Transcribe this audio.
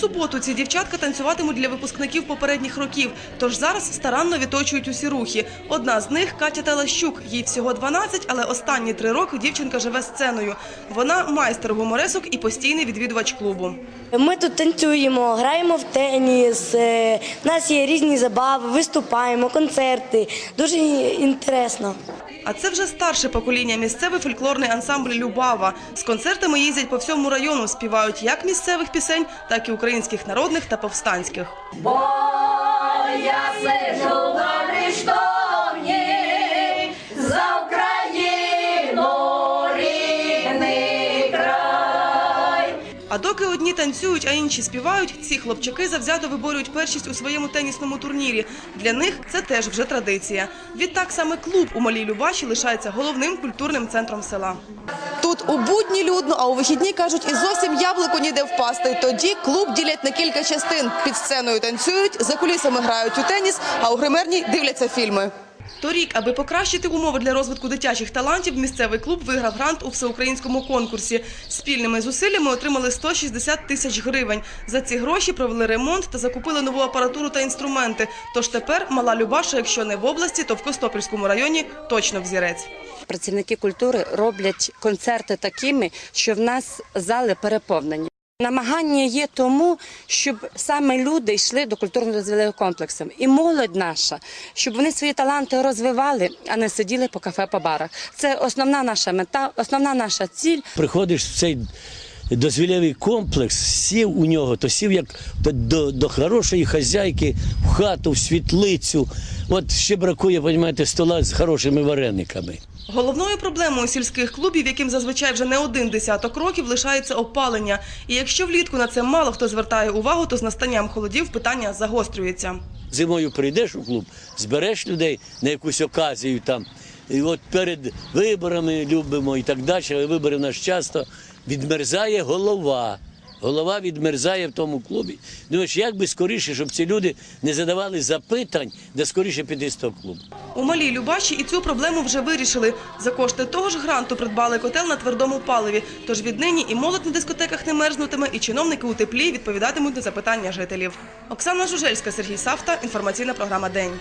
суботу ці дівчатка танцюватимуть для випускників попередніх років, тож зараз старанно відточують усі рухи. Одна з них Катя Талащук. Їй всього 12, але останні три роки дівчинка живе сценою. Вона майстер гуморесок і постійний відвідувач клубу. Ми тут танцюємо, граємо в теніс. е, У нас є різні забави, виступаємо, концерти. Дуже інтересно. А це вже старше покоління місцевий фольклорний ансамбль Любава. З концертами їздять по всьому району, співають як місцевих пісень, так і українських народних та повстанських. Бо я сижу Доки одні танцюють, а інші співають, ці хлопчаки завзято виборюють першість у своєму тенісному турнірі. Для них це теж вже традиція. Відтак саме клуб у Малій Любаші лишається головним культурним центром села. Тут у будні людно, а у вихідні кажуть, і зовсім яблуко ніде впасти. Тоді клуб ділять на кілька частин. Під сценою танцюють, за кулісами грають у теніс, а у гримерній дивляться фільми. Торік, аби покращити умови для розвитку дитячих талантів, місцевий клуб виграв грант у всеукраїнському конкурсі. Спільними зусиллями отримали 160 тисяч гривень. За ці гроші провели ремонт та закупили нову апаратуру та інструменти. Тож тепер мала Любаша, якщо не в області, то в Костопільському районі точно взірець. Працівники культури роблять концерти такими, що в нас зали переповнені. Намагання є тому, щоб саме люди йшли до культурно-розвиткового комплексу. І молодь наша, щоб вони свої таланти розвивали, а не сиділи по кафе, по барах. Це основна наша мета, основна наша ціль. приходиш в цей дозвілєвий комплекс, сів у нього, то сів як до, до, до хорошої хазяйки в хату, в світлицю. От ще бракує, розумієте, стола з хорошими варениками. Головною проблемою сільських клубів, яким зазвичай вже не один десяток років, лишається опалення. І якщо влітку на це мало хто звертає увагу, то з настанням холодів питання загострюється. Зимою прийдеш у клуб, збереш людей на якусь оказію там. І от перед виборами любимо і так далі, вибори в нас часто відмерзає голова. Голова відмерзає в тому клубі. Думаєш, як би скоріше, щоб ці люди не задавали запитань, де скоріше піти з того клубу. У Малій Любаші і цю проблему вже вирішили. За кошти того ж гранту придбали котел на твердому паливі. Тож віднині і молодь на дискотеках не мерзнутиме, і чиновники у теплі відповідатимуть на запитання жителів. Оксана Жужельська, Сергій Савта. Інформаційна програма День.